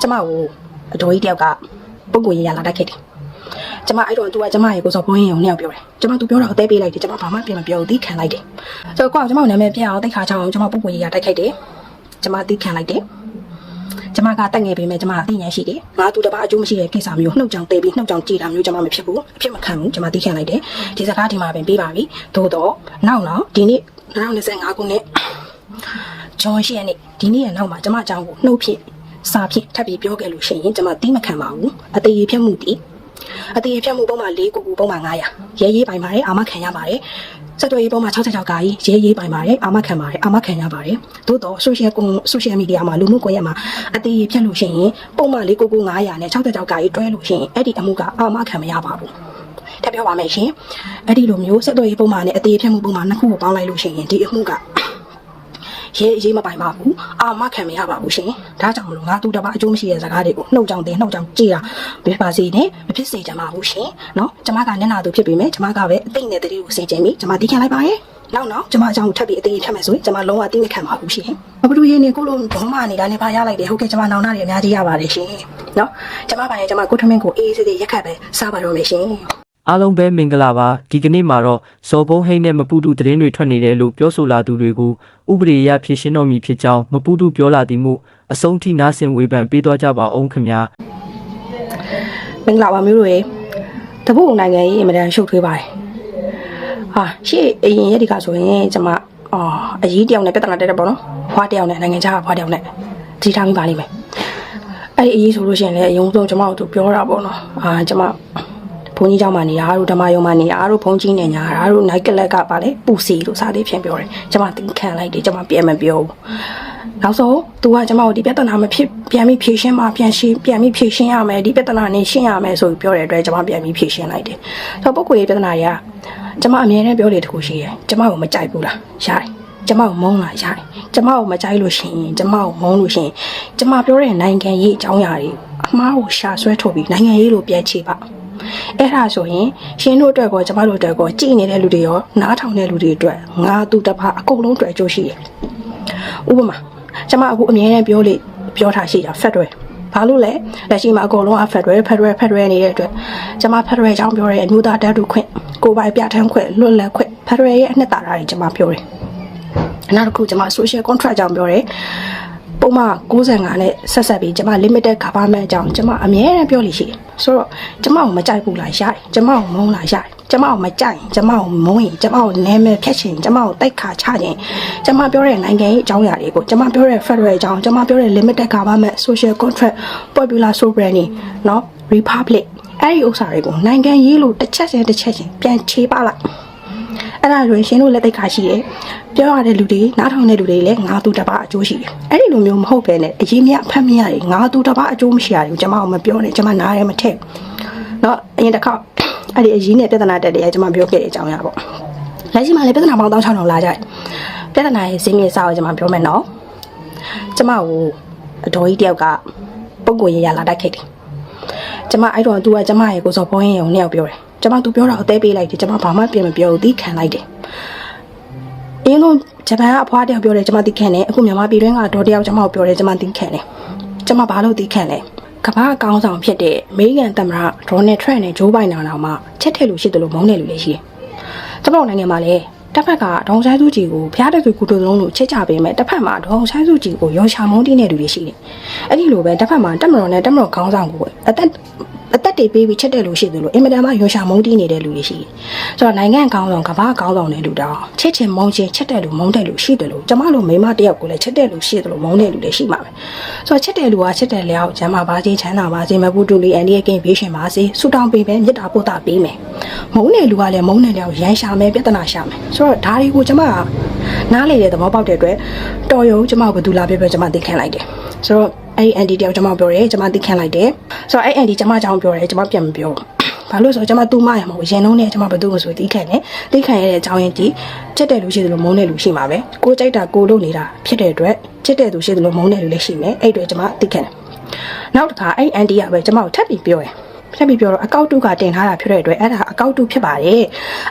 ကျမကိုအတော်ကြီးတယောက်ကပုံကိုရရလာတိုက်ခဲ့တယ်ကျမအဲ့တော့ तू ကကျမရဲ့ကိုစော်ဘွင်းရင်ကိုနှစ်ယောက်ပြောတယ်ကျမ तू ပြောတာကိုအသေးပေးလိုက်တယ်ကျမဘာမှပြန်မပြောဘူးသီးခံလိုက်တယ်ဆိုတော့ကိုကကျမကိုနာမည်ပြအောင်တိတ်ခါချအောင်ကျမပုံကိုရရတိုက်ခိုက်တယ်ကျမသီးခံလိုက်တယ်ကျမကတက်ငယ်ပေမဲ့ကျမအသိဉာဏ်ရှိတယ်ငါသူတစ်ပါးအကျိုးမရှိတဲ့ကိစ္စမျိုးနှုတ်ကြောင်တေးပြီးနှုတ်ကြောင်ကြည်တာမျိုးကျမမဖြစ်ဘူးအဖြစ်မခံဘူးကျမသီးခံလိုက်တယ်ဒီစကားဒီမှာပင်ပေးပါပြီသို့တော့နောက်တော့ဒီနေ့2025ခုနှစ်ဂျွန်ရှိရနေ့ဒီနေ့ရနောက်မှာကျမအကြောင်းကိုနှုတ်ဖြစ် စာဖြစ်ထပ်ပြီးပြောခဲ့လို့ရှိရင်ကျမတီးမခံပါဘူးအသေးရဖြတ်မှုတီးအသေးရဖြတ်မှုပုံမှန်၄ကိုကိုပုံမှန်900ရဲရေးပိုင်ပါတယ်အာမခံရပါတယ်စက်တော်ရေးပုံမှန်66ကာကြီးရဲရေးပိုင်ပါတယ်အာမခံပါတယ်အာမခံရပါတယ်သို့တော့ social ကွန် social media မှာလူမှုကွန်ရက်မှာအသေးရဖြတ်လို့ရှိရင်ပုံမှန်၄ကိုကို900နဲ့66ကာကြီးတွဲလို့ရှိရင်အဲ့ဒီအမှုကအာမခံမရပါဘူးထပ်ပြောပါမယ်ရှင်အဲ့ဒီလိုမျိုးစက်တော်ရေးပုံမှန်နဲ့အသေးရဖြတ်မှုပုံမှန်နှစ်ခုကိုပေါင်းလိုက်လို့ရှိရင်ဒီအမှုက ရဲအရေးမပိုင်ပါဘူးအာမခံမရပါဘူးရှင်ဒါကြောင့်မလို့ငါသူတစ်ပါးအကျိုးမရှိတဲ့စကားတွေကိုနှုတ်ကြောင်တင်နှုတ်ကြောင်ကြည်တာဘယ်ပါစေနဲ့မဖြစ်စေချင်ပါဘူးရှင်နော်ကျမကမျက်နှာသူဖြစ်ပေမဲ့ကျမကပဲအသိနဲ့တတိကိုစင်ကြင်ပြီးကျမတီးခံလိုက်ပါရဲ့နောက်နောက်ကျမအကြောင်းကိုထပ်ပြီးအသိဖြတ်မယ်ဆိုရင်ကျမလုံးဝတိမခံပါဘူးရှင်ဘဘလူရေးနေကိုလိုဘောမနေတာလည်းပါရလိုက်တယ်ဟုတ်ကဲ့ကျမနောင်နာတွေအများကြီးရပါတယ်ရှင်နော်ကျမပါရင်ကျမကိုထမင်းကိုအေးအေးဆေးဆေးရက်ခတ်ပဲစားပါတော့မယ်ရှင် အားလုံးပဲမင်္ဂလာပါဒီကနေ့မှာတော့ဇော်ဘုံဟိန်းနဲ့မပူတူသတင်းတွေထွက်နေတယ်လို့ပြောဆိုလာသူတွေကိုဥပဒေအရဖြေရှင်းတော်မူဖြစ်ကြောင်းမပူတူပြောလာသည်မှုအဆုံးထိနားဆင်ဝေဖန်ပေးသွားကြပါအောင်ခင်ဗျာမင်္ဂလာပါမျိုးတို့ရေတပုတ်နိုင်ငံကြီးအင်မတန်ရှုပ်ထွေးပါတယ်ဟာရှေ့အရင်ရက်ဒီကဆိုရင်ကျွန်မအော်အကြီးတယောက်နဲ့ပြဿနာတက်တယ်ပေါ့နော်ဘွားတယောက်နဲ့နိုင်ငံခြားကဘွားတယောက်နဲ့ကြီးထားမိပါလိမ့်မယ်အဲ့ဒီအကြီးဆိုလို့ရှိရင်လည်းအယုံဆုံးကျွန်မတို့ပြောတာပေါ့နော်အာကျွန်မ ဘုန်းကြီးကျောင်းမှာနေတာတို့ဓမ္မယုံမှာနေတာတို့ဘုန်းကြီးနေညာတို့ night club ကပါလေပူစီလို့စသည်ဖြင့်ပြောတယ်ကျွန်မသင်ခံလိုက်တယ်ကျွန်မပြန်မပြောဘူးနောက်ဆုံး तू ကကျွန်မကိုဒီပြဿနာမဖြစ်ပြန်ပြီးဖြေရှင်းမှာပြန်ရှင်းပြန်ပြီးဖြေရှင်းရမယ်ဒီပြဿနာနဲ့ရှင်းရမယ်ဆိုပြီးပြောတဲ့အတွက်ကျွန်မပြန်ပြီးဖြေရှင်းလိုက်တယ်။ဆိုတော့ပုဂ္ဂိုလ်ရဲ့ပြဿနာတွေကကျွန်မအမြဲတမ်းပြောတဲ့တခုရှိရယ်ကျွန်မကိုမကြိုက်ဘူးလားရတယ်ကျမကိုမုန်းလာရတယ်။ကျမကိုမကြိုက်လို့ရှိရင်ကျမကိုမုန်းလို့ရှိရင်ကျမပြောတဲ့နိုင်ငံရေးအကြောင်းအရာတွေအမှားကိုရှာဆွဲထုတ်ပြီးနိုင်ငံရေးလိုပြန်ချေပါ။ အဲ့ဒါဆိုရင်ရှင်တို့အတွက်ကောကျမတို့အတွက်ကောကြည်နေတဲ့လူတွေရောနားထောင်တဲ့လူတွေအတွက်ငါသူတစ်ပါးအကုန်လုံးအတွက်အကျိုးရှိတယ်ဥပမာကျမအခုအမြဲတမ်းပြောလေပြောထားရှိတာ Federal ဘာလို့လဲလက်ရှိမှာအကုန်လုံးက Federal Federal Federal နေတဲ့အတွက်ကျမ Federal အကြောင်းပြောတဲ့အမျိုးသားတန်းတူခွင့်ကိုယ်ပိုင်ပြဋ္ဌာန်းခွင့်လွတ်လပ်ခွင့် Federal ရဲ့အနှစ်သာရတွေကျမပြောတယ်နောက်တစ်ခုကျမ social contract အကြောင်းပြောတယ် ပုံမှန်65နဲ့ဆက်ဆက်ပြီးကျမ limited government အကြောင်းကျမအမြဲတမ်းပြောလို့ရှိတယ်ဆိုတော့ကျမကိုမကြိုက်ဘူးလားရတယ်ကျမကိုမုန်းလားရတယ်ကျမကိုမကြိုက်ရင်ကျမကိုမုန်းရင်ကျမကိုနာမည်ဖျက်ချင်ကျမကိုတိုက်ခါချခြင်းကျမပြောတဲ့နိုင်ငံရေးအကြောင်းအရာတွေကိုကျမပြောတဲ့ federal အကြောင်းကျမပြောတဲ့ limited government social contract popular sovereignty เนาะ republic အဲ့ဒီဥစ္စာတွေကိုနိုင်ငံရေးလို့တစ်ချက်ချင်းတစ်ချက်ချင်းပြန်ခြေပလိုက် အဲ့ဒါဆိုရင်ရှင်တို့လက်သိက္ခာရှိတယ်ပြောရတဲ့လူတွေနားထောင်တဲ့လူတွေလည်းငါသူတစ်ပါးအကျိုးရှိတယ်အဲ့ဒီလိုမျိုးမဟုတ်ပဲနဲ့အရေးမရဖတ်မရတယ်ငါသူတစ်ပါးအကျိုးမရှိရတယ်ကျွန်မကမပြောနဲ့ကျွန်မနားရဲမထက်နော်အရင်တစ်ခါအဲ့ဒီအရေးနဲ့ပြဿနာတက်တယ်ကျွန်မပြောခဲ့တဲ့အကြောင်းအရာပေါ့လက်ရှိမှာလည်းပြဿနာပေါင်း1600လာကြတယ်ပြဿနာရဲ့ဇင်းမြစ်စာကိုကျွန်မပြောမယ်နော်ကျွန်မကိုအတော်ကြီးတယောက်ကပုံကိုရရလာတိုက်ခဲ့တယ်ကျွန်မအဲ့တော့သူကကျွန်မရဲ့ကိုစော်ဘုန်းရင်ကိုနှစ်ယောက်ပြောတယ် ကျမ तू ပြောတာအသေးပေးလိုက်တယ်ကျမဘာမှပြင်မပြောဘူးသီးခံလိုက်တယ်အင်းတို့ဂျပန်ကအဖွားတယောက်ပြောတယ်ကျမသီးခံတယ်အခုမြန်မာပြည်တွင်းကတော့တယောက်ကျမကိုပြောတယ်ကျမသီးခံတယ်ကျမဘာလို့သီးခံလဲကမ္ဘာအကောင်းဆောင်ဖြစ်တဲ့အမေရိကန်သမ္မတဒေါ်နယ်ထရန့်နဲ့ဂျိုးဘိုင်ဒန်တော်မှချက်ထည့်လို့ရှိတယ်လို့မုန်းတယ်လို့လည်းရှိတယ်ကျမတို့နိုင်ငံမှာလည်းတစ်ဖက်ကဒေါန်ဆိုင်စုကြည်ကိုဖျားတဲ့သူကုတုလုံးလို့ချစ်ကြပေးမယ်တစ်ဖက်မှာဒေါန်ဆိုင်စုကြည်ကိုရောရှာမုန်းတင်းတဲ့လူတွေရှိတယ်အဲ့ဒီလိုပဲတစ်ဖက်မှာတက်မတော်နဲ့တက်မတော်ခေါင်းဆောင်ကိုအသက် အသက်တွေပေးပြီးချက်တဲ့လူရှိတယ်လို့အင်မတန်မှရောရှာမုန်းတင်းနေတဲ့လူတွေရှိတယ်ဆိုတော့နိုင်ငံခေါင်းဆောင်ကမ္ဘာခေါင်းဆောင်တဲ့လူတောင်ချစ်ချင်မုန်းချင်ချက်တဲ့လူမုန်းတဲ့လူရှိတယ်လို့ကျမတို့မိမတယောက်ကိုလည်းချက်တဲ့လူရှိတယ်လို့မုန်းတဲ့လူတွေရှိမှာပဲဆိုတော့ချက်တဲ့လူကချက်တဲ့လျောက်ကျမ်းမာပါစေချမ်းသာပါစေမပူတူလီအန်ဒီရဲ့ကင်းဘေးရှင်ပါစေဆူတောင်းပေးမယ်မေတ္တာပို့တာပေးမယ်မုန်းတဲ့လူကလည်းမုန်းတဲ့လျောက်ရန်ရှာမယ်ပြဿနာရှာမယ်ဆိုတော့ဒါတွေကိုကျမကနားလေတဲ့သဘောပေါက်တဲ့အတွက်တော်ရုံကျမကဘယ်သူလာပြပြကျမသိခံလိုက်တယ်ဆိုတော့ အဲ့ဒီအန်တီတယောက်ကျမပြောတယ်ကျမသိခံလိုက်တယ်ဆိုတော့အဲ့အန်တီကျမအကြောင်းပြောတယ်ကျမပြန်မပြောဘူးဘာလို့ဆိုတော့ကျမသူ့မရမဟုတ်ရင်လုံးနဲ့ကျမဘယ်သူမှဆိုသိခံတယ်သိခံရတဲ့အကြောင်းရင်းဒီချက်တဲ့လူရှိတယ်လို့မုန်းတဲ့လူရှိမှာပဲကိုကြိုက်တာကိုလုပ်နေတာဖြစ်တဲ့အတွက်ချက်တဲ့သူရှိတယ်လို့မုန်းတဲ့လူလည်းရှိမယ်အဲ့အတွက်ကျမသိခံတယ်နောက်တစ်ခါအဲ့အန်တီကပဲကျမကိုထပ်ပြီးပြောတယ် ဖြတ်ပြီးပြောတော့အကောက်တုကတင်ထားတာဖြစ်တဲ့အတွက်အဲ့ဒါအကောက်တုဖြစ်ပါတယ်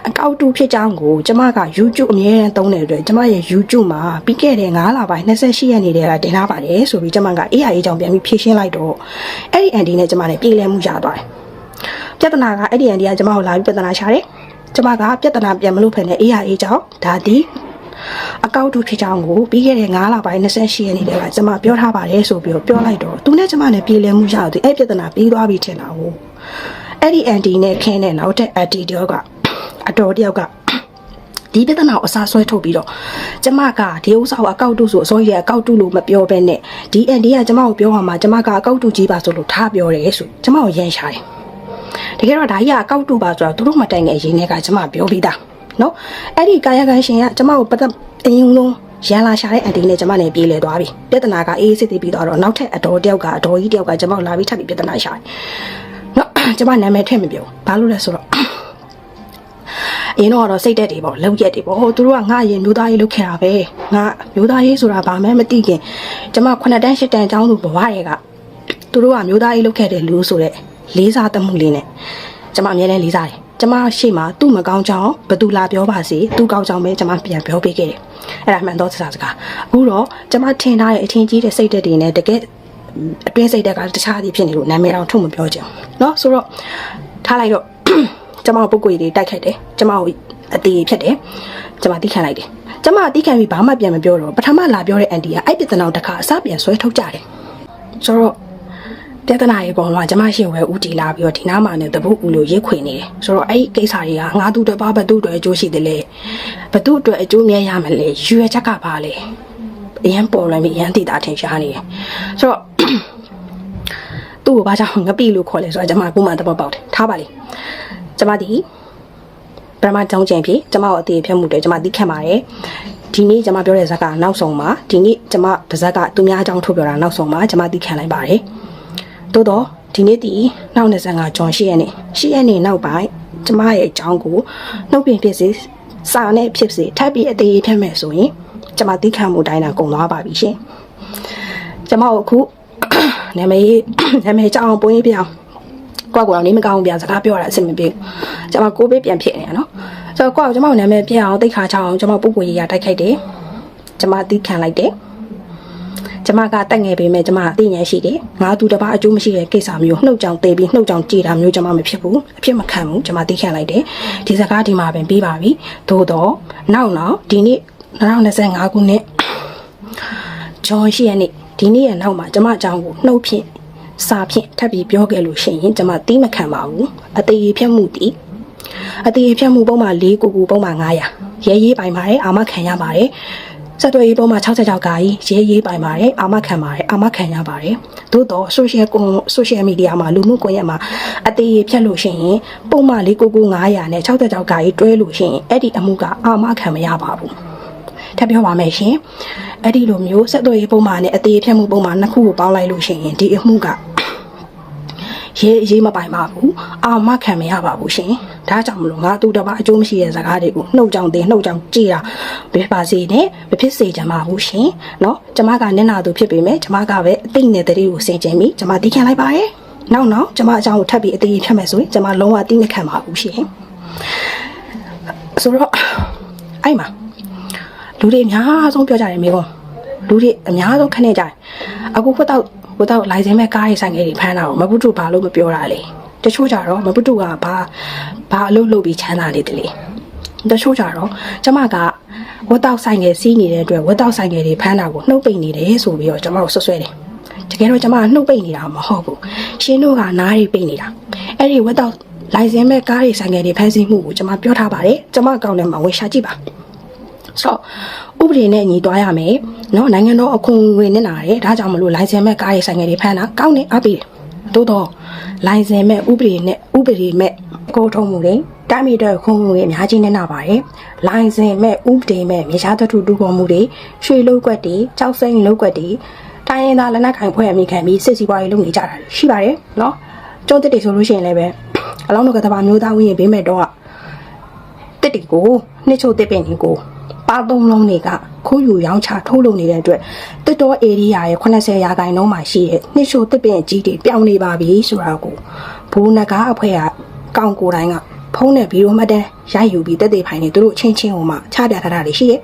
အကောက်တုဖြစ်ကြောင်းကိုကျမက YouTube အမြဲတမ်းသုံးတဲ့အတွက်ကျမရဲ့ YouTube မှာပြီးခဲ့တဲ့9လပိုင်း28ရက်နေ့တည်းကတင်ထားပါတယ်ဆိုပြီးကျမက AI အကြောင်းပြန်ပြီးဖြည့်ရှင်းလိုက်တော့အဲ့ဒီ anti နဲ့ကျမနဲ့ပြေလည်မှုရသွားတယ်ပြဿနာကအဲ့ဒီ anti ကကျမကိုလာပြီးပြဿနာရှာတယ်ကျမကပြဿနာပြန်မလို့ဖ ೇನೆ AI အကြောင်းဒါဒီအကောက်တုဖြစ်ကြောင်းကိုပြီးခဲ့တဲ့9လပိုင်း28ရက်နေ့တည်းကကျမပြောထားပါတယ်ဆိုပြီးတော့ပြောလိုက်တော့သူနဲ့ကျမနဲ့ပြေလည်မှုရတော့အဲ့ပြဿနာပြီးသွားပြီထင်တာဟုတ် အဲ့ဒီ anti နဲ့ခင်းတဲ့နောက်တဲ့ anti တယောက်ကအတော်တယောက်ကဒီပြဿနာကိုအစားဆွဲထုတ်ပြီးတော့ကျမကဒီဥစ္စာကိုအကောက်တုဆိုအစိုးရအကောက်တုလို့မပြောဘဲနဲ့ဒီ anti ကကျမကိုပြောပါမှာကျမကအကောက်တုကြီးပါဆိုလို့ထားပြောတယ်ဆိုကျမကိုရန်ရှာတယ်တကယ်တော့ဒါကြီးကအကောက်တုပါဆိုတော့သူတို့မတိုင်ငယ်အရင်ကကျမပြောပြီးသားနော်အဲ့ဒီကာယကံရှင်ကကျမကိုပတ်သက်အရင်ဆုံးရန်လာရှာတဲ့အန်တီနဲ့ကျမနဲ့ပြေးလဲသွားပြီပြဿနာကအေးစစ်သေးပြီးတော့နောက်ထပ်အတော်တယောက်ကအတော်ကြီးတယောက်ကကျမကိုလာပြီးထပ်ပြီးပြဿနာရှာတယ်နော် ကျမနာမည်ထည့်မပြောဘာလို့လဲဆိုတော့အရင်တော့စိတ်တက်တွေပေါ့လောက်ရက်တွေပေါ့ဟိုသူတို့ကငါအရင်မျိုးသားရေးလုပ်ခဲ့တာပဲငါမျိုးသားရေးဆိုတာဘာမှမသိခင်ကျမ9တန်း10တန်းအကြောင်းသူဘဝတွေကသူတို့ကမျိုးသားရေးလုပ်ခဲ့တယ်လူဆိုတဲ့လေးစားတမှုလေးနဲ့ကျမအမြဲတမ်းလေးစားတယ်ကျမရှေ့မှာသူ့မကောင်းကြောင်းဘသူလာပြောပါစေသူ့ကောင်းကြောင်းပဲကျမပြန်ပြောပေးခဲ့တယ်အဲ့ဒါမှန်တော့စကားစကားအခုတော့ကျမထင်ထားတဲ့အထင်ကြီးတဲ့စိတ်တက်တွေနဲ့တကယ် အတွင်းစိတ်တက်ကတခြားသည်ဖြစ်နေလို့နာမည်တော့ထုတ်မပြောချင်ဘူးเนาะဆိုတော့ထားလိုက်တော့ ကျမပုတ်ကွေတွေတိုက်ခိုက်တယ်ကျမကိုအတီးဖြစ်တယ်ကျမတီးခံလိုက်တယ်ကျမတီးခံပြီးဘာမှပြန်မပြောတော့ပထမလာပြောတဲ့အန်တီကအဲ့ပြဿနာကိုတစ်ခါအစပြန်ဆွဲထုတ်ကြတယ်ဆိုတော့ပြဿနာရေပေါ်မှာကျမရှင်ဝဲဦးတီလာပြီးတော့ဒီနားမှာနဲ့တပုတ်ဦးလို့ရိတ်ခွေနေတယ်ဆိုတော့အဲ့ဒီကိစ္စတွေကငါသူတစ်ပါးဘသူ့အတွက်အကျိုးရှိတယ်လေဘသူ့အတွက်အကျိုးမြတ်ရမယ်လေရွယ်ချက်ကပါလေ အရန်ပေါ်လွင်ပြီးအရန်တည်တာထင်ရှားနေတယ်ဆိုတော့သူ့ကိုဘာကြောင့်ငပိလို့ခေါ်လဲဆိုတော့ကျမကပုံမှန်သဘောပေါက်တယ်ထားပါလေကျမဒီပရမကြောင်းကျင်ဖြစ်ကျမကိုအသေးဖြတ်မှုတွေကျမသိခံပါတယ်ဒီနေ့ကျမပြောတဲ့ဇက်ကနောက်ဆုံးမှာဒီနေ့ကျမဗဇက်ကသူများအကြောင်းထုတ်ပြောတာနောက်ဆုံးမှာကျမသိခံလိုက်ပါတယ်သို့တော့ဒီနေ့ဒီနောက်25ဂျွန်8ရက်နေ့8ရက်နေ့နောက်ပိုင်းကျမရဲ့အကြောင်းကိုနှုတ်ပြင်ဖြစ်စေစာနဲ့ဖြစ်စေထပ်ပြီးအသေးဖြတ်မယ်ဆိုရင် ကျမသိခံမှုတိုင်းတာကုန်သွားပါပြီရှင်ကျမတို့အခုနာမည်နာမည်ကြောင်းပွင့်ပြအောင်ကိုယ့်ကိုယ်တော့နေမကောင်းဘူးဗျာစကားပြောရတာအဆင်မပြေဘူးကျွန်မကိုဘေးပြန်ဖြစ်နေရနော်ဆိုတော့ကိုယ့်ကိုကျွန်မနာမည်ပြအောင်တိတ်ခါချအောင်ကျွန်မပုပ်ပွေရတိုက်ခိုက်တယ်ကျွန်မတီးခံလိုက်တယ်ကျွန်မကတက်ငယ်ပေမဲ့ကျွန်မအသိဉာဏ်ရှိတယ်ငါသူတစ်ပါးအကျိုးမရှိတဲ့ကိစ္စမျိုးနှုတ်ကြောင်တေးပြီးနှုတ်ကြောင်ကြည်တာမျိုးကျွန်မမဖြစ်ဘူးအဖြစ်မခံဘူးကျွန်မတီးခံလိုက်တယ်ဒီစကားဒီမှာပင်ပြီးပါပြီသို့တော့နောက်နောက်ဒီနေ့ 2025ခုနှစ်ဂျွန်ရှိရနေ့ဒီနေ့ရဲ့နောက်မှာကျမအကြောင်းကိုနှုတ်ဖြင့်စာဖြင့်ထပ်ပြီးပြောခဲ့လို့ရှိရင်ကျမတီးမခံပါဘူးအသေးဖြတ်မှုတီးအသေးဖြတ်မှုပုံမှန်၄ကိုကိုပုံမှန်900ရဲရေးပိုင်ပါတယ်အာမခံရပါတယ်စက်သွေးရေးပုံမှန်66ကာကြီးရဲရေးပိုင်ပါတယ်အာမခံပါတယ်အာမခံရပါတယ်သို့တော့ social ကွန် social media မှာလူမှုကွန်ရက်မှာအသေးဖြတ်လို့ရှိရင်ပုံမှန်၄ကိုကို900နဲ့66ကာကြီးတွဲလို့ရှိရင်အဲ့ဒီအမှုကအာမခံမရပါဘူး ထပ်ပြောပါမယ်ရှင်အဲ့ဒီလိုမျိုးဆက်သွယ်ရေးပုံမှန်နဲ့အသေးဖြတ်မှုပုံမှန်နှစ်ခုကိုပေါင်းလိုက်လို့ရှိရင်ဒီအမှုကရေးရေးမပိုင်ပါဘူးအာမခံမရပါဘူးရှင်ဒါကြောင့်မလို့ငါသူတစ်ပါးအကျိုးမရှိတဲ့စကားတွေကိုနှုတ်ကြောင်တင်နှုတ်ကြောင်ကြည်တာဘယ်ပါစေနဲ့မဖြစ်စေချင်ပါဘူးရှင်เนาะကျမကနင့်နာသူဖြစ်ပေမဲ့ကျမကပဲအသိနဲ့တရေကိုစင်ကြင်ပြီးကျမတီးခံလိုက်ပါတယ်နောက်နောက်ကျမအကြောင်းကိုထပ်ပြီးအသေးဖြတ်မယ်ဆိုရင်ကျမလုံးဝတီးမခံပါဘူးရှင်ဆိုတော့အဲ့မှာ လူတွေအများဆုံးပြောကြတယ်မိကုန်းလူတွေအများဆုံးခနဲ့ကြတယ်အခုဝတ်တော့ဝတ်တော့လိုင်စင်မဲ့ကားရေးဆိုင်ငယ်တွေဖမ်းတာတော့မပုတုဘာလို့မပြောတာလဲတချို့ကြတော့မပုတုကဘာဘာအလုပ်လုပ်ပြီးချမ်းသာနေတယ်လေတချို့ကြတော့ကျမကဝတ်တော့ဆိုင်ငယ်စီးနေတဲ့အတွက်ဝတ်တော့ဆိုင်ငယ်တွေဖမ်းတာကိုနှုတ်ပိတ်နေတယ်ဆိုပြီးတော့ကျမတို့ဆွဆွဲတယ်တကယ်တော့ကျမကနှုတ်ပိတ်နေတာမဟုတ်ဘူးရှင်းတို့ကနားတွေပိတ်နေတာအဲ့ဒီဝတ်တော့လိုင်စင်မဲ့ကားရေးဆိုင်ငယ်တွေဖမ်းဆီးမှုကိုကျမပြောထားပါတယ်ကျမအကောင့်ထဲမှာဝင်ရှာကြည့်ပါ ဆိုတော့ဥပဒေနဲ့ညီသွားရမယ်เนาะနိုင်ငံတော်အခွန်ငွေနဲ့နာတယ်ဒါကြောင့်မလို့လိုင်စင်မဲ့ကားရေးဆိုင်ငယ်တွေဖမ်းတာကောင်းတယ်အားပေးတယ်သို့တော့လိုင်စင်မဲ့ဥပဒေနဲ့ဥပဒေမဲ့ကိုထုံးမှုတွေတာမီတဲ့ခွန်ငွေအများကြီးနဲ့နာပါတယ်လိုင်စင်မဲ့ဥပဒေမဲ့မြေရှားသတ္ထုတူပေါ်မှုတွေရွှေလုံးကွက်တွေကြောက်စိမ့်လုံးကွက်တွေတိုင်းရင်းသားလက်နက်ကိုင်ဖွဲ့အမိခံပြီးစစ်စီပွားရေးလုပ်နေကြတာရှိပါတယ်เนาะကျုံးတက်တွေဆိုလို့ရှိရင်လည်းပဲအလောင်းတော်ကတဘာမျိုးသားဝင်းရင်ဘေးမဲ့တော့ တစ်တီကိုနှစ်ချို့တစ်ပင်ဒီကို ပါသုံးလုံးတွေကခိုးယူရောင်းချထိုးလုပ်နေတဲ့အတွက်တစ်တော် area ရဲ့80ရာခိုင်နှုန်းမှာရှိတဲ့နှစ်ချို့တစ်ပင်ကြီးတွေပြောင်းနေပါပြီဆိုတာကိုဘူနဂါအဖွဲကကောင်ကိုယ်တိုင်းကဖုံးတဲ့ဗီဒီယိုမှတ်တမ်းရိုက်ယူပြီးတက်သေးဖိုင်နေသူတို့ချင်းချင်းဟိုမှာချပြထားတာတွေရှိတယ်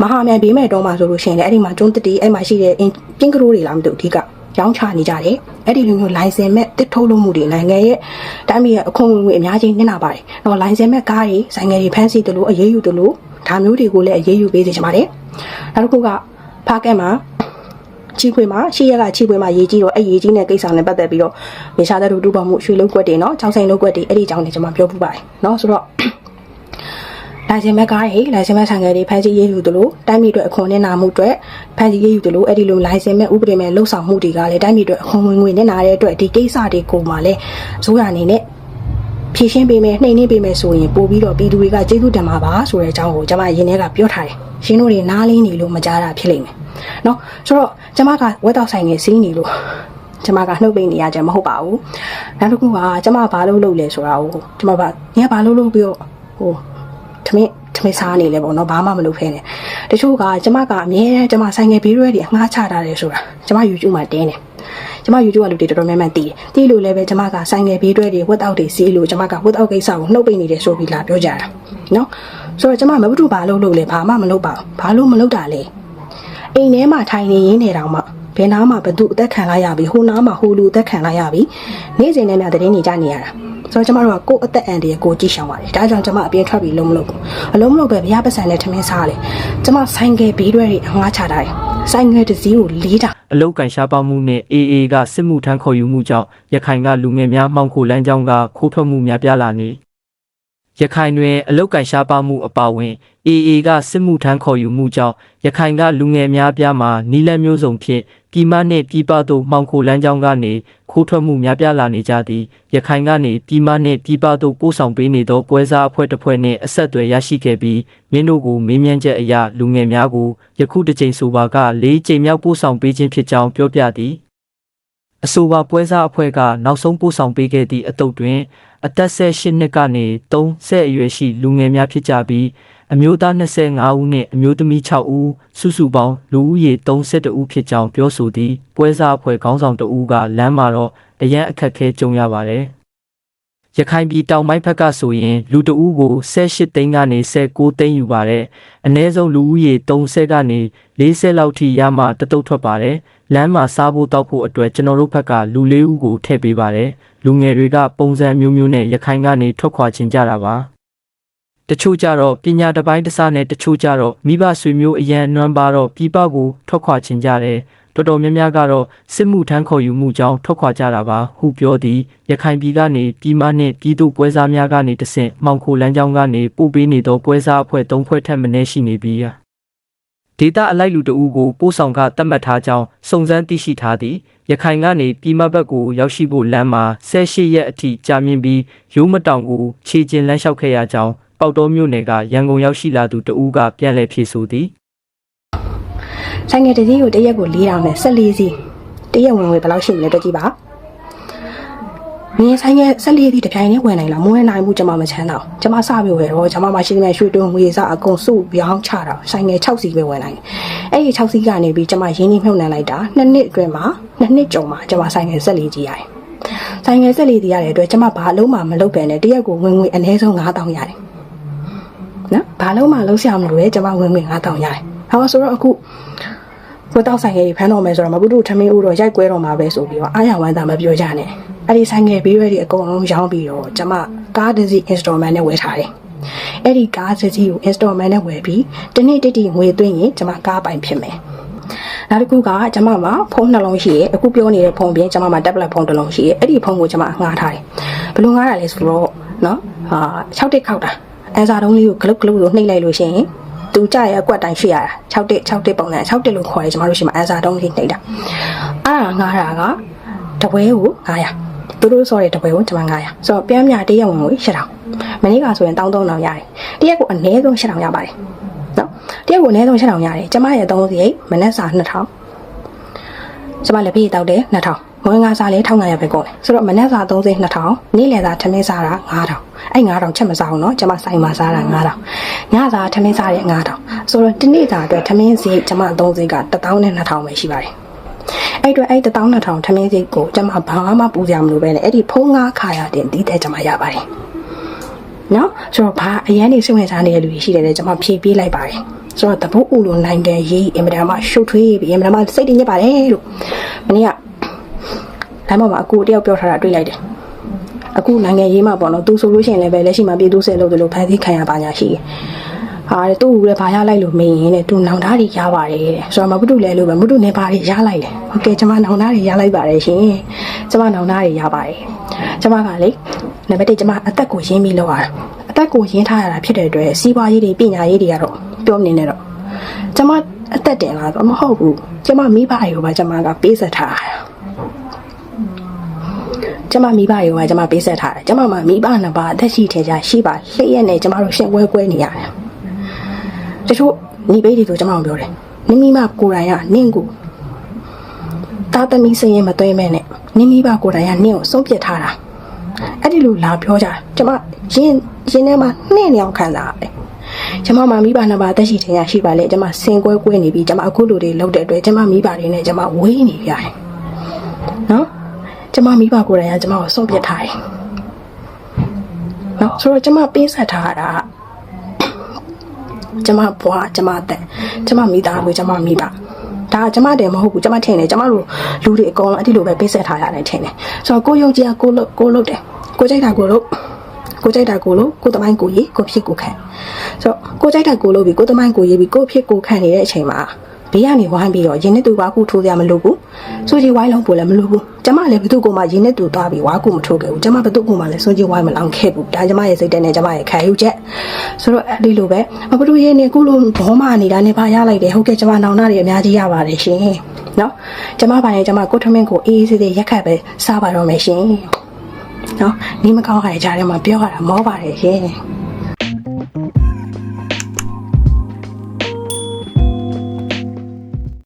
မဟာမြန်ဘေးမဲ့တော့မှဆိုလို့ရှိရင်လည်းအဲ့ဒီမှာကျွန်းတတီအဲ့မှာရှိတဲ့ပင်းကရိုးတွေလားမသိဘူးအဓိကရောင်းချနေကြတယ်အဲ့ဒီလိုမျိုးလိုင်စင်မဲ့တစ်ထုတ်လို့မှုတွေနိုင်ငံရဲ့တိုင်းပြည်ရဲ့အခွန်ဝင်ငွေအများကြီးနစ်နာပါတယ်တော့လိုင်စင်မဲ့ကားတွေဆိုင်ငယ်တွေဖမ်းဆီးတယ်လို့အရေးယူတယ်လို့ ဒါမျိုးတွေကိုလည်းအရေးယူပေးစေချင်ပါတယ်နောက်တစ်ခုကဖားကက်မှာချီခွေမှာရှေ့ရက်ကချီခွေမှာရေးကြီးတော့အဲ့ရေးကြီးတဲ့ကိစ္စနဲ့ပတ်သက်ပြီးတော့မေရှာတဲ့လူတူပေါ်မှုရွှေလုံးကွက်တွေနော်ချောင်းဆိုင်လုံးကွက်တွေအဲ့ဒီအကြောင်းတွေကျွန်မပြောပြပါတယ်နော်ဆိုတော့လိုင်စင်မဲ့ကားတွေလိုင်စင်မဲ့ဆိုင်ငယ်တွေဖန်စီရေးယူသလိုတိုင်းပြည်အတွက်အခွန်နဲ့နာမှုအတွက်ဖန်စီရေးယူသလိုအဲ့ဒီလိုလိုင်စင်မဲ့ဥပဒေမဲ့လှုပ်ဆောင်မှုတွေကလည်းတိုင်းပြည်အတွက်အခွန်ဝင်ငွေနဲ့နာတဲ့အတွက်ဒီကိစ္စတွေကိုမှလည်းဇိုးရအနေနဲ့ ဖြည့်ရှင်းပေးမယ်နှိမ်နှင်းပေးမယ်ဆိုရင်ပို့ပြီးတော့ပြည်သူတွေကကျေးဇူးတင်ပါပါဆိုတဲ့အကြောင်းကိုကျွန်မရင်းထဲကပြောထားတယ်ရှင်တို့တွေနားလင်းနေလို့မကြားတာဖြစ်လိမ့်မယ်နော်ဆိုတော့ကျွန်မကဝက်တော့ဆိုင်ငယ်စီးနေလို့ကျွန်မကနှုတ်ပိတ်နေရကြမဟုတ်ပါဘူးနောက်တစ်ခုကကျွန်မဘာလုပ်လုပ်လဲဆိုတာကိုကျွန်မကညဘာလုပ်လုပ်ပြီးတော့ဟိုထမင်း ထမင်းစားနေလဲပေါ့နော်ဘာမှမလုပ်ဖဲနဲ့တချို့ကကျွန်မကအမြဲတမ်းကျွန်မဆိုင်ငယ်ဘေးရွဲတွေအငှားချထားတယ်ဆိုတာကျွန်မ YouTube မှာတင်းတယ်ကျမ YouTube ကလူတွေတော်တော်များများတည်တယ်။တည်လို့လည်းပဲကျမကဆိုင်ငယ်ဘေးတွဲတွေဝတ်တောက်တွေစီးလို့ကျမကဝတ်တောက်ကိစ္စကိုနှုတ်ပိတ်နေတယ်ဆိုပြီးလာပြောကြတာ။နော်။ဆိုတော့ကျမမဘုသူဘာလုပ်လို့လဲဘာမှမလုပ်ပါဘူး။ဘာလို့မလုပ်တာလဲ။အိမ်ထဲမှာထိုင်နေရင်းနေတောင်မှဘယ်နားမှာဘသူအသက်ခံလိုက်ရပြီဟိုနားမှာဟိုလူအသက်ခံလိုက်ရပြီနေ့စဉ်နဲ့များတည်နေကြနေရတာ ဆိုတော့ကျမတို့ကကိုယ့်အသက်အန္တရာယ်ကိုကြည့်ရှောင်ပါတယ်ဒါကြောင့်ကျမအပြင်ထွက်ပြီးလုံးမလုပ်ဘူးအလုံးမလုပ်ပဲဘုရားပတ်စံနဲ့ထမင်းစားလေကျမဆိုင်ကယ်ဘေးတွဲတွေအငှားချတာတယ်ဆိုင်ငယ်တစ်စီးကိုလေးတာအလုတ်ကန်ရှားပါမှုနဲ့ AA ကစစ်မှုထမ်းခေါ်ယူမှုကြောင့်ရခိုင်ကလူငယ်များမှောင်ခိုလမ်းကြောင်းကခိုးထွက်မှုများပြားလာနေ ရခိုင်တွင်အလုတ်ကန်ရှားပါမှုအပါအဝင် AA ကစစ်မှုထမ်းခေါ်ယူမှုကြောင့်ရခိုင်ကလူငယ်များပြားမှာနီလန်းမျိုးစုံဖြင့်ပြည်မနှင့်ပြည်ပသို့မှောင်ခိုလမ်းကြောင်းကနေခိုးထွက်မှုများပြားလာနေကြသည်ရခိုင်ကနေပြည်မနှင့်ပြည်ပသို့ပို့ဆောင်ပေးနေသောပွဲစားအဖွဲ့တစ်ဖွဲ့နှင့်အဆက်အသွယ်ရရှိခဲ့ပြီးမင်းတို့ကိုမေးမြန်းချက်အရလူငယ်များကိုယခုတစ်ကြိမ်ဆိုပါက၄ကြိမ်မြောက်ပို့ဆောင်ပေးခြင်းဖြစ်ကြောင်းပြောပြသည် အဆိုပါပွဲစားအဖွဲ့ကနောက်ဆုံးပို့ဆောင်ပေးခဲ့သည့်အတုပ်တွင် အသက်18နှစ်ကနေ30အရွယ်ရှိလူငယ်များဖြစ်ကြပြီးအမျိုးသား25ဦးနှင့်အမျိုးသမီး6ဦးစုစုပေါင်းလူဦးရေ32ဦးဖြစ်ကြောင်းပြောဆိုသည်ပွဲစားအဖွဲ့ခေါင်းဆောင်တဦးကလမ်းမှာတော့အရန်အခက်အခဲကြုံရပါတယ်ရခိုင်ပြည်တောင်ပိုင်းဘက်ကဆိုရင်လူတဦးကို18သိန်းကနေ19သိန်းယူပါတယ်အ ਨੇ ဆုံးလူဦးရေ30ကနေ40လောက်ထိရမှတတုတ်ထွက်ပါတယ် လမ်းမှာစားဖို့တောက်ဖို့အတွက်ကျွန်တော်တို့ဘက်ကလူလေးဦးကိုထည့်ပေးပါတယ်လူငယ်တွေကပုံစံမျိုးမျိုးနဲ့ရခိုင်ကနေထွက်ခွာခြင်းကြတာပါတချို့ကြတော့ပညာတစ်ပိုင်းတစ်စနဲ့တချို့ကြတော့မိဘဆွေမျိုးအရန်နွမ်းပါတော့ပြပကိုထွက်ခွာခြင်းကြတယ်တော်တော်များများကတော့စစ်မှုထမ်းခေါ်ယူမှုကြောင့်ထွက်ခွာကြတာပါဟုပြောသည်ရခိုင်ပြည်ကနေပြည်မနှင့်ပြည်သူပွဲစားများကနေတဆင့်မှောင်ခိုလမ်းကြောင်းကနေပို့ပေးနေသောပွဲစားအဖွဲ့၃ဖွဲ့ထက်မနည်းရှိနေပြီး ဒေတာအလိုက်လူတအူကိုပို့ဆောင်ကတတ်မှတ်ထားကြောင်းစုံစမ်းသိရှိထားသည်ရခိုင်ကနေပြည်မဘက်ကိုရောက်ရှိဖို့လမ်းမှာ18ရက်အထိကြာမြင့်ပြီးရိုးမတောင်ကိုခြေကျင်လမ်းလျှောက်ခဲ့ရကြောင်းပေါက်တော်မြို့နယ်ကရန်ကုန်ရောက်ရှိလာသူတအူကပြန်လည်ဖြေဆိုသည်ဆိုင်ငယ်တစ်စီးကိုတစ်ရက်ကို၄တောင်နဲ့14စီးတစ်ရက်ဝင်ဝင်ဘယ်လောက်ရှိမလဲတွက်ကြည့်ပါ မင်းဆိုင်ငယ်14စီးတစ်ပြိုင်နဲ့ဝင်နိုင်လားမဝင်နိုင်ဘူးကျွန်မမချမ်းတော့ကျွန်မစပြီးဝယ်တော့ကျွန်မမရှိတဲ့ရွှေတွင်းငွေစားအကုန်စုပြောင်းချတာဆိုင်ငယ်6စီးပဲဝင်နိုင်တယ်အဲ့ဒီ6စီးကနေပြီးကျွန်မရင်းနှီးမြှုပ်နှံလိုက်တာနှစ်နှစ်အတွင်းမှာနှစ်နှစ်ကြုံမှာကျွန်မဆိုင်ငယ်14ကြီးရတယ်ဆိုင်ငယ်14ကြီးရတဲ့အတွက်ကျွန်မဘာလုံးမှမလုပ်ပဲနဲ့တစ်ရက်ကိုဝင်ငွေအနည်းဆုံး9000ရတယ်နော်ဘာလုံးမှလုံးဆရာမလို့လေကျွန်မဝင်ငွေ9000ရတယ်ဟောဆိုတော့အခု ကိုတောက်ဆိုင်ငယ်ကြီးဖမ်းတော့မယ်ဆိုတော့မပုတုထမင်းဦးတော့ရိုက်ကွဲတော့မှာပဲဆိုပြီးတော့အားရဝမ်းသာမပြောကြနဲ့အဲ့ဒီဆိုင်ငယ်ဘေးရွက်တွေအကုန်လုံးရောင်းပြီးတော့ကျမကားတစ်စီး installment နဲ့ဝယ်ထားတယ်အဲ့ဒီကားတစ်စီးကို installment နဲ့ဝယ်ပြီးတနေ့တိတိငွေသွင်းရင်ကျမကားပိုင်ဖြစ်မယ်နောက်တစ်ခုကကျမမှာဖုန်းနှလုံးရှိရဲအခုပြောနေတဲ့ဖုန်းပြင်ကျမမှာ tablet ဖုန်းတစ်လုံးရှိရဲအဲ့ဒီဖုန်းကိုကျမငှားထားတယ်ဘယ်လိုငှားတာလဲဆိုတော့နော်ဟာ6တက်ခောက်တာအန်စာတုံးလေးကိုဂလုတ်ဂလုတ်လို့နှိပ်လိုက်လို့ရှိရင် သူကြရဲ့အကွက်တိုင်းရှိရတာ6တက်6တက်ပုံစံ6တက်လို့ခေါ်ရဲကျမတို့ရှိမှာအန်စာတုံးလေးနှိပ်တာအဲ့ဒါငှားတာကတပွဲကို900သူတို့ဆိုတဲ့တပွဲကိုကျမ900ဆိုတော့ပြန်မြတရက်ဝင်ကို8000မနေ့ကဆိုရင်1300ရတယ်တရက်ကိုအနည်းဆုံး8000ရပါတယ်နော်တရက်ကိုအနည်းဆုံး8000ရတယ်ကျမရဲ့3စီမနေ့စာ2000ကျမလည်းပြေးတောက်တယ်2000 ငွေငါစားလေ1500ပဲကုန်တယ်ဆိုတော့မနေ့စာ30 2000နေ့လယ်စာထမင်းစားတာ9000အဲ့9000ချက်မစားဘူးเนาะကျမဆိုင်မှာစားတာ9000ညစာထမင်းစားတဲ့9000ဆိုတော့ဒီနေ့စာအတွက်ထမင်းစီကျမ3စီက1000နဲ့2000ပဲရှိပါတယ် အဲ့အတွက်အဲ့12000ထမင်းစိတ်ကိုကျမဘာမှပူကြမလို့ပဲလေအဲ့ဒီဖုံးငါခါရတဲ့ဒီတဲ့ကျမရပါတယ်နော်ဆိုတော့ဘာအရန်နေစိတ်ဝင်စားနေတဲ့လူတွေရှိတယ်လေကျမဖြေပေးလိုက်ပါတယ်ဆိုတော့တပုတ်ဦးလိုနိုင်တဲ့ရေးအင်မတန်မှရှုပ်ထွေးပြီးအင်မတန်မှစိတ်တညစ်ပါတယ်လို့မနေ့က လမ်းပေါ်မှာအကူတယောက်ပြောထားတာတွေ့လိုက်တယ်အခုနိုင်ငံရေးမှာပေါ့နော်သူဆိုလို့ရှိရင်လည်းပဲလက်ရှိမှာပြည်သူစစ်လို့တို့လို့ဖန်ဆီးခံရပါညာရှိတယ်ဟာတဲ့သူ့ဦးလည်းဘာရလိုက်လို့မင်းရင်တဲ့သူနောင်သားတွေရပါတယ်တဲ့ဆိုတော့မပုတုလည်းလို့ပဲမပုတုနေပါတွေရလိုက်တယ်ဟုတ်ကဲ့ကျွန်မနောင်သားတွေရလိုက်ပါတယ်ရှင်ကျွန်မနောင်သားတွေရပါတယ်ကျွန်မကလေနံပါတ်1ကျွန်မအသက်ကိုရင်းပြီးလောက်ရတာအသက်ကိုရင်းထားရတာဖြစ်တဲ့အတွက်စီးပွားရေးတွေပညာရေးတွေကတော့ပြောမနေနဲ့တော့ကျွန်မအသက်တင်လာတော့မဟုတ်ဘူးကျွန်မမိဘတွေကိုပါကျွန်မကပေးဆက်ထားတာ ကျမမိဘရောကကျမပေးဆက်ထားတယ်ကျမမှာမိဘနှစ်ပါးအသက်ရှိထဲကြရှိပါလျှက်ရက်နဲ့ကျမတို့ရှင်ပွဲကွဲနေရတယ်တချို့ညီပေးတွေဆိုကျမအောင်ပြောတယ်နိမိမကိုယ်တိုင်ကနင့်ကိုတာသမီစရင်မသွဲမဲနဲ့နိမိဘကိုယ်တိုင်ကနင့်ကိုဆုံးဖြတ်ထားတာအဲ့ဒီလိုလာပြောကြကျမရင်ရင်ထဲမှာနှင်းနေအောင်ခံစားရတယ်ကျမမှာမိဘနှစ်ပါးအသက်ရှိထဲကြရှိပါလေကျမစင်ကွဲကွဲနေပြီကျမအခုလိုတွေလုပ်တဲ့အတွက်ကျမမိဘတွေနဲ့ကျမဝေးနေရတယ်နော် ကျမမိဘကိုယ်တိုင်ကကျမကိုဆုံးဖြတ်ထားတယ်နော်ဆိုတော့ကျမပေးဆက်ထားတာကကျမဘွားကျမတဲ့ကျမမိသားစုကျမမိပါဒါကကျမတည်းမဟုတ်ဘူးကျမထင်တယ်ကျမတို့လူတွေအကုန်လုံးအဲ့ဒီလိုပဲပေးဆက်ထားရတယ်ထင်တယ်ဆိုတော့ကိုယုံကြည်ကကိုလို့ကိုလို့တယ်ကိုကြိုက်တာကိုလို့ကိုကြိုက်တာကိုလို့ကိုတမိုင်းကိုရေးကိုဖြစ်ကိုခံဆိုတော့ကိုကြိုက်တာကိုလို့ပြီးကိုတမိုင်းကိုရေးပြီးကိုဖြစ်ကိုခံနေတဲ့အချိန်မှာ ဘေးကနေဝိုင်းပြီးတော့ရင်းနဲ့သူဝါကူထိုးကြမလို့ဘူးဆိုကြီးဝိုင်းလုံးပို့လည်းမလို့ဘူးကျမလည်းဘသူ့ကိုမှရင်းနဲ့သူသွားပြီးဝါကူမထိုးခဲ့ဘူးကျမဘသူ့ကိုမှလည်းဆိုကြီးဝိုင်းမလောင်ခဲ့ဘူးဒါကျမရဲ့စိတ်ထဲနဲ့ကျမရဲ့ခံယူချက်ဆိုတော့အဲ့ဒီလိုပဲဘသူရဲ့နေကုလို့ဘောမနေတာနေပါရလိုက်တယ်ဟုတ်ကဲ့ကျမနောင်နာတွေအများကြီးရပါတယ်ရှင်နော်ကျမပါရင်ကျမကိုထမင်းကိုအေးအေးဆေးဆေးရက်ခတ်ပဲစားပါတော့မယ်ရှင်နော်နေမကောင်းခါရကြတယ်မှာပြောရတာမောပါတယ်ရှင်